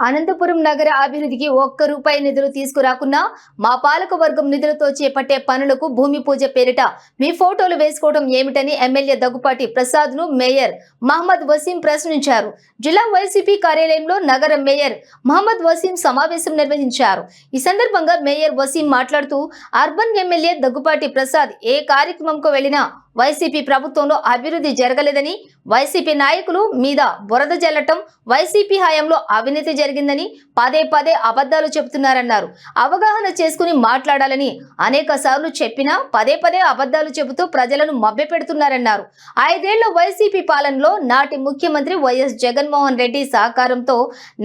అనంతపురం నగర అభివృద్ధికి ఒక్క రూపాయి నిధులు తీసుకురాకున్నా మా పాలక వర్గం నిధులతో చేపట్టే పనులకు భూమి పూజ పేరిట మీ ఫోటోలు వేసుకోవడం ఏమిటని ఎమ్మెల్యే దగ్గుపాటి ప్రసాద్ను మేయర్ మహమ్మద్ వసీం ప్రశ్నించారు. జిల్లా వైసీపీ కార్యాలయంలో నగర మేయర్ మహమ్మద్ వసీం సమావేశం నిర్వహించారు. ఈ సందర్భంగా మేయర్ వసీం మాట్లాడుతూ అర్బన్ ఎమ్మెల్యే దగ్గుపాటి ప్రసాద్ ఏ కార్యక్రమంకు వెళ్ళినా వైసీపీ ప్రభుత్వంలో అభివృద్ధి జరగలేదని వైసీపీ నాయకులు మీద బురద జల్లటం వైసీపీ హయాంలో అవినీతి జరిగిందని పదే పదే అబద్ధాలు చెబుతున్నారన్నారు. అవగాహన చేసుకుని మాట్లాడాలని అనేక సార్లు చెప్పినా పదే పదే అబద్ధాలు చెబుతూ ప్రజలను మభ్యపెడుతున్నారన్నారు. ఐదేళ్ళ వైసీపీ పాలనలో నాటి ముఖ్యమంత్రి వైఎస్ జగన్మోహన్ రెడ్డి సహకారంతో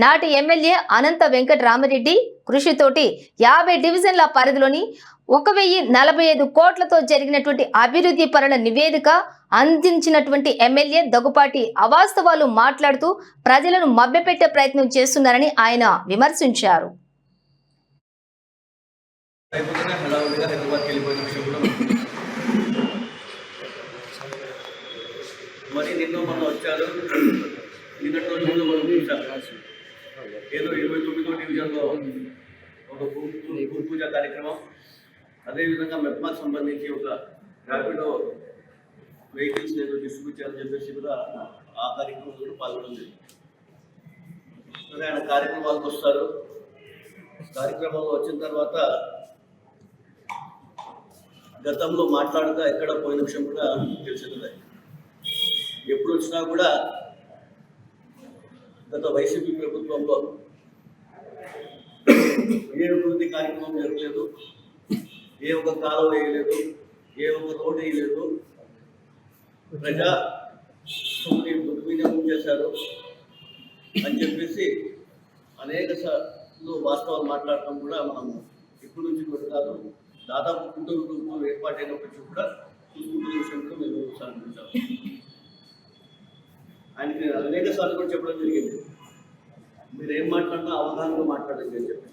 నాటి ఎమ్మెల్యే అనంత వెంకటరామరెడ్డి కృషితోటి యాభై డివిజన్ల పరిధిలోని ఒక వెయ్యి నలభై ఐదు కోట్లతో జరిగినటువంటి అభివృద్ధి పనుల నివేదిక అందించినటువంటి ఎమ్మెల్యే దగ్గుపాటి అవాస్తవాలు మాట్లాడుతూ ప్రజలను మభ్యపెట్టే ప్రయత్నం చేస్తున్నారని ఆయన విమర్శించారు. మరి నిన్న మొన్న వచ్చారు. నిన్నటి రోజు ముందు మనం చూసాం ఏదో ఇరవై తొమ్మిదో డివిజన్లో ఒక భూ- భూ- భూ పూజ కార్యక్రమం. అదేవిధంగా మెప్మాకు సంబంధించి ఒక ర్యాపిడో వెహికల్స్ ఏదో డిస్ట్రిబ్యూట్ చేయాలని చెప్పేసి కూడా ఆ కార్యక్రమంలో కూడా పాల్గొనడం జరిగింది. ఆయన కార్యక్రమాలకు వస్తారు. కార్యక్రమంలో వచ్చిన తర్వాత గతంలో మాట్లాడుతూ ఎక్కడ పోయిన విషయం కూడా తెలిసిందే. ఎప్పుడు వచ్చినా కూడా గత వైసీపీ ప్రభుత్వంలో ఏ అభివృద్ధి కార్యక్రమం జరగలేదు. ఏ ఒక కాలువ వేయలేదు ఏ ఒక రోడ్డు వేయలేదు. ప్రజా సొమ్ముని దుర్వినియోగం చేశారు అని చెప్పేసి అనేక సార్లు వాస్తవాలు మాట్లాడటం కూడా మనం ఇప్పటి నుంచి కూడా కాదు దాదాపు గుంటూరు ప్రభుత్వం ఏర్పాటైనప్పటి నుంచి కూడా చూసుకుంటున్న విషయంలో మేము సాధించాం ఆయనకి అనేక సార్లు కూడా చెప్పడం జరిగింది. మీరు ఏం మాట్లాడినా అవగాహనగా మాట్లాడండి అని చెప్పి